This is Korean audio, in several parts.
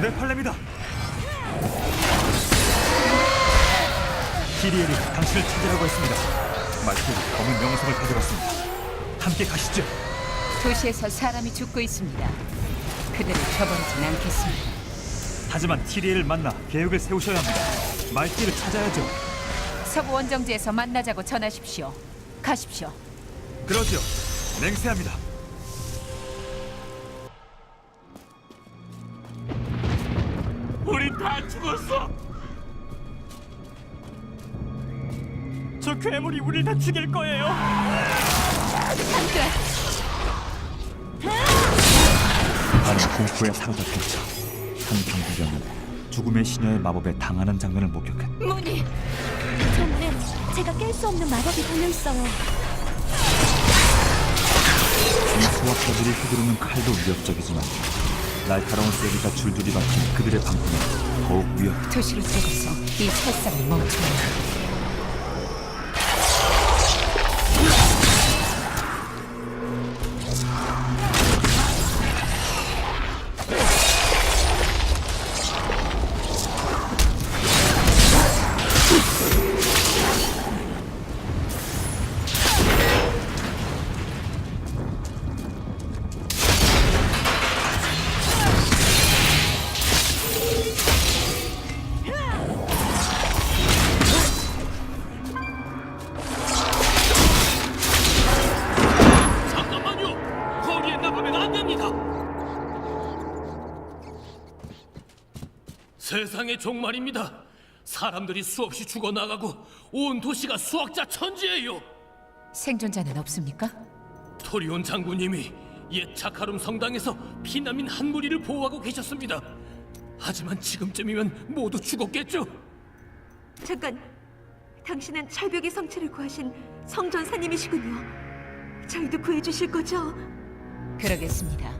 내 팔렘이다. 키리엘이 당신을 찾으라고 했습니다. 말티엘이 검은 명성을 가져갔습니다. 함께 가시죠. 도시에서 사람이 죽고 있습니다. 그들을 저버리진 않겠습니다. 하지만 티리엘을 만나 계획을 세우셔야 합니다. 말티엘을 찾아야죠. 서부 원정지에서 만나자고 전하십시오. 가십시오. 그러죠. 맹세합니다. 우린 다 죽었어. 저 괴물이 우릴 다 죽일 거예요. 안돼. 나는 공포에 사로잡혔죠. 한 경비병은 죽음의 시녀의 마법에 당하는 장면을 목격했다. 문이 정말 제가 깰 수 없는 마법이 걸려 있어요. 이 수학자들이 휘두르는 칼도 위협적이지만 날카로운 쇠기가 줄줄이 박힌 그들의 방패는 더욱 위협. 도시로 들어가서 이 살상을 멈춰야 해. 세상의 종말입니다. 사람들이 수없이 죽어 나가고 온 도시가 수학자 천지예요. 생존자는 없습니까? 토리온 장군님이 옛 자카룸 성당에서 피난민 한 무리를 보호하고 계셨습니다. 하지만 지금쯤이면 모두 죽었겠죠. 잠깐, 당신은 철벽의 성체를 구하신 성전사님이시군요. 저희도 구해주실 거죠? 그러겠습니다.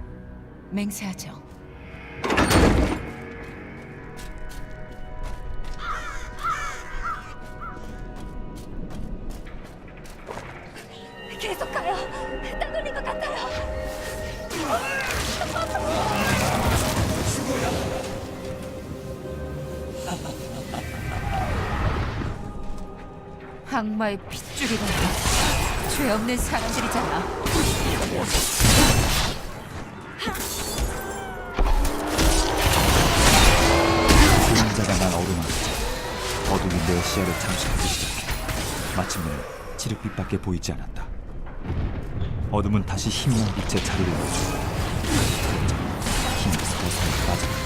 맹세하죠. 계속 가요. 딱 걸린 것 같아요. 악마의 핏줄이라 죄 없는 사람들이잖아. 그림자가 날 어루만지자 어둠이 내 시야를 잠식하기 시작해 마침내 칠흑빛밖에 보이지 않았다 어둠은 다시 희미한 빛에 자리를 내주고 힘이 서서히 빠져간다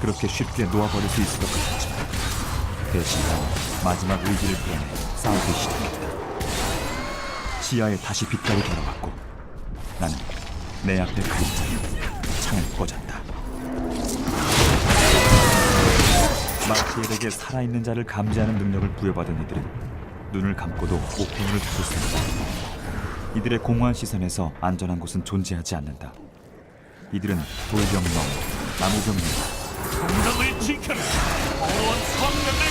그렇게 쉽게 놓아버릴 수 있을 것 같았지만 대신 마지막 의지를 풀어내 싸우기 시작했다. 시야에 다시 빛깔이 돌아왔고 나는 내 앞에 그림자에 창을 꽂았다. 마티엘에게 살아있는 자를 감지하는 능력을 부여받은 이들은 눈을 감고도 목표물을 찾을 수 있다. 이들의 공허한 시선에서 안전한 곳은 존재하지 않는다. 이들은 돌병력, 나무병력, 정당을 지켜라. 어려운 성명을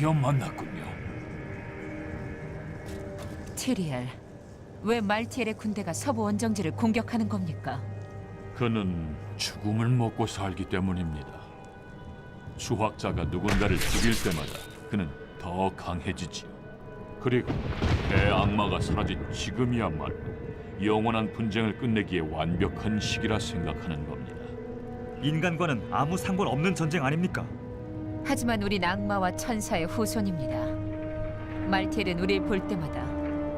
드디어 만났군요. 티리엘, 왜 말티엘의 군대가 서부 원정지를 공격하는 겁니까? 그는 죽음을 먹고 살기 때문입니다. 수학자가 누군가를 죽일 때마다 그는 더 강해지지요. 그리고 대악마가 사라진 지금이야말로 영원한 분쟁을 끝내기에 완벽한 시기라 생각하는 겁니다. 인간과는 아무 상관없는 전쟁 아닙니까? 하지만 우린 악마와 천사의 후손입니다. 말티엘은 우릴 볼 때마다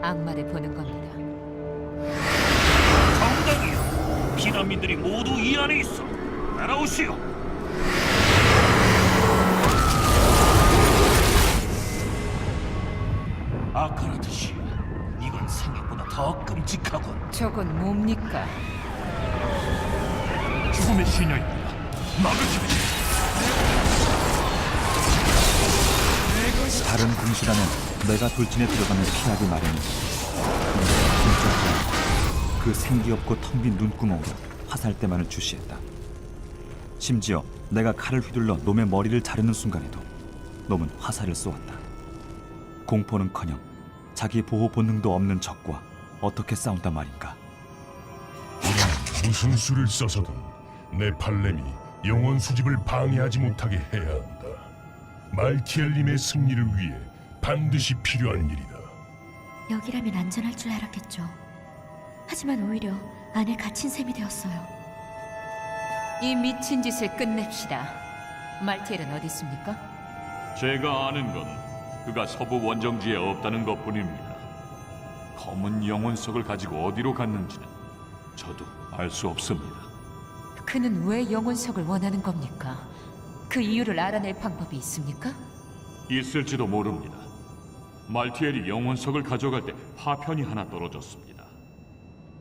악마를 보는 겁니다. 정당이요. 피난민들이 모두 이 안에 있어. 따라오시오. 아카라트시, 이건 생각보다 더 끔찍하군. 저건 뭡니까? 죽음의 시녀입니다. 막으십시오. 다른 것이라면 내가 돌진에 들어가면 피하기 마련이다. 내가 진짜 그 생기 없고 텅 빈 눈구멍으로 화살대만을 주시했다. 심지어 내가 칼을 휘둘러 놈의 머리를 자르는 순간에도 놈은 화살을 쏘았다. 공포는커녕 자기 보호 본능도 없는 적과 어떻게 싸운단 말인가? 무슨 수를 써서든 내 팔렘이 영혼 수집을 방해하지 못하게 해야 한다. 말티엘님의 승리를 위해 반드시 필요한 일이다. 여기라면 안전할 줄 알았겠죠. 하지만 오히려 안에 갇힌 셈이 되었어요. 이 미친 짓을 끝냅시다. 말티엘은 어디 있습니까? 제가 아는 건 그가 서부 원정지에 없다는 것뿐입니다. 검은 영혼석을 가지고 어디로 갔는지는 저도 알 수 없습니다. 그는 왜 영혼석을 원하는 겁니까? 그 이유를 알아낼 방법이 있습니까? 있을지도 모릅니다. 말티엘이 영혼석을 가져갈 때 파편이 하나 떨어졌습니다.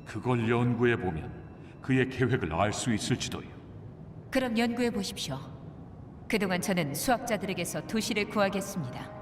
그걸 연구해 보면 그의 계획을 알 수 있을지도요. 그럼 연구해 보십시오. 그동안 저는 수학자들에게서 도시를 구하겠습니다.